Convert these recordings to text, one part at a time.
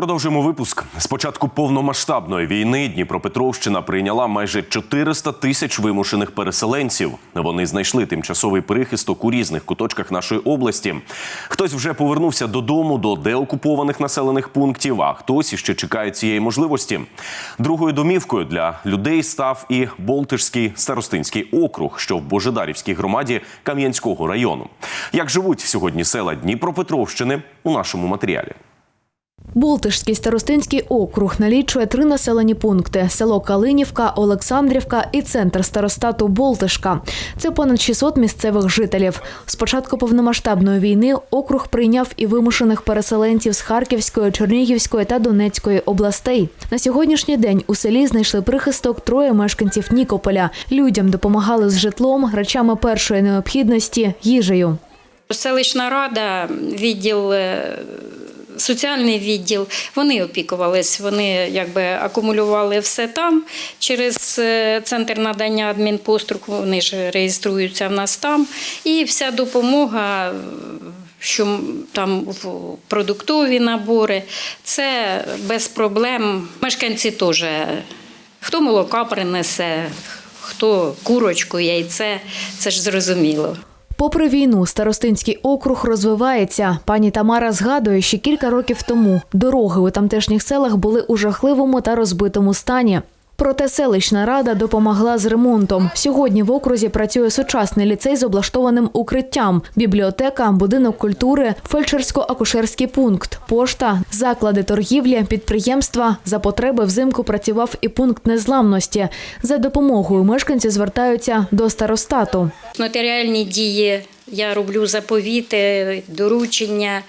Продовжуємо випуск. З початку повномасштабної війни Дніпропетровщина прийняла майже 400 тисяч вимушених переселенців. Вони знайшли тимчасовий прихисток у різних куточках нашої області. Хтось вже повернувся додому до деокупованих населених пунктів, а хтось іще чекає цієї можливості. Другою домівкою для людей став і Болтишський старостинський округ, що в Божедарівській громаді Кам'янського району. Як живуть сьогодні села Дніпропетровщини у нашому матеріалі? Болтишський старостинський округ налічує три населені пункти: село Калинівка, Олександрівка і центр старостату Болтишка. Це понад 600 місцевих жителів. З початку повномасштабної війни округ прийняв і вимушених переселенців з Харківської, Чернігівської та Донецької областей. На сьогоднішній день у селі знайшли прихисток троє мешканців Нікополя. Людям допомагали з житлом, речами першої необхідності, їжею. Селищна рада, відділ. Соціальний відділ, вони опікувались, вони якби акумулювали все там через е, центр надання адмінпослуг, вони ж реєструються в нас там. І вся допомога, що там продуктові набори, це без проблем. Мешканці теж, хто молока принесе, хто курочку, яйце, це ж зрозуміло. Попри війну, старостинський округ розвивається. Пані Тамара згадує, що кілька років тому дороги у тамтешніх селах були у жахливому та розбитому стані. Проте селищна рада допомогла з ремонтом. Сьогодні в окрузі працює сучасний ліцей з облаштованим укриттям, бібліотека, будинок культури, фельдшерсько-акушерський пункт, пошта, заклади торгівлі, підприємства. За потреби взимку працював і пункт незламності. За допомогою мешканці звертаються до старостату. Нотаріальні дії я роблю заповіти, доручення,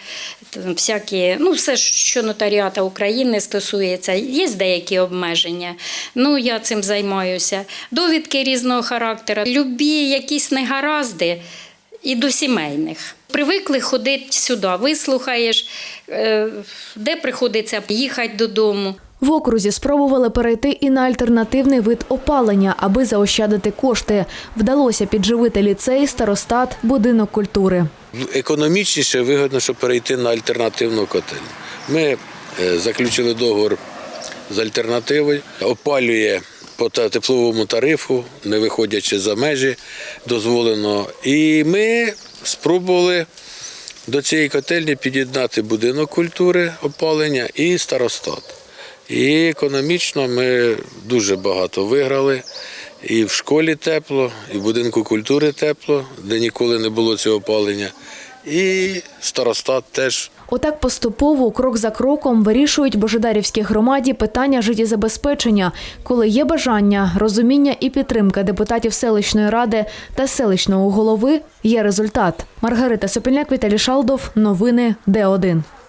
всякі, ну все, що нотаріата України стосується. Є деякі обмеження. Ну я цим займаюся. Довідки різного характеру, любі якісь негаразди і до сімейних. Привикли ходити сюди, вислухаєш, е, де приходиться їхати додому. В окрузі спробували перейти і на альтернативний вид опалення, аби заощадити кошти. Вдалося підживити ліцей, старостат, будинок культури. економічніше вигідно, щоб перейти на альтернативну котельню. Ми е, заключили договор з альтернативою, опалює по тепловому тарифу, не виходячи за межі дозволено. І ми спробували до цієї котельні під'єднати будинок культури опалення і старостат. І економічно ми дуже багато виграли. І в школі тепло, і в будинку культури тепло, де ніколи не було цього опалення. І старостат теж Отак поступово, крок за кроком, вирішують Божедарівській громаді питання життєзабезпечення, коли є бажання, розуміння і підтримка депутатів селищної ради та селищного голови, є результат. Маргарита Сопільняк, Віталій Шалдов. Новини Д1.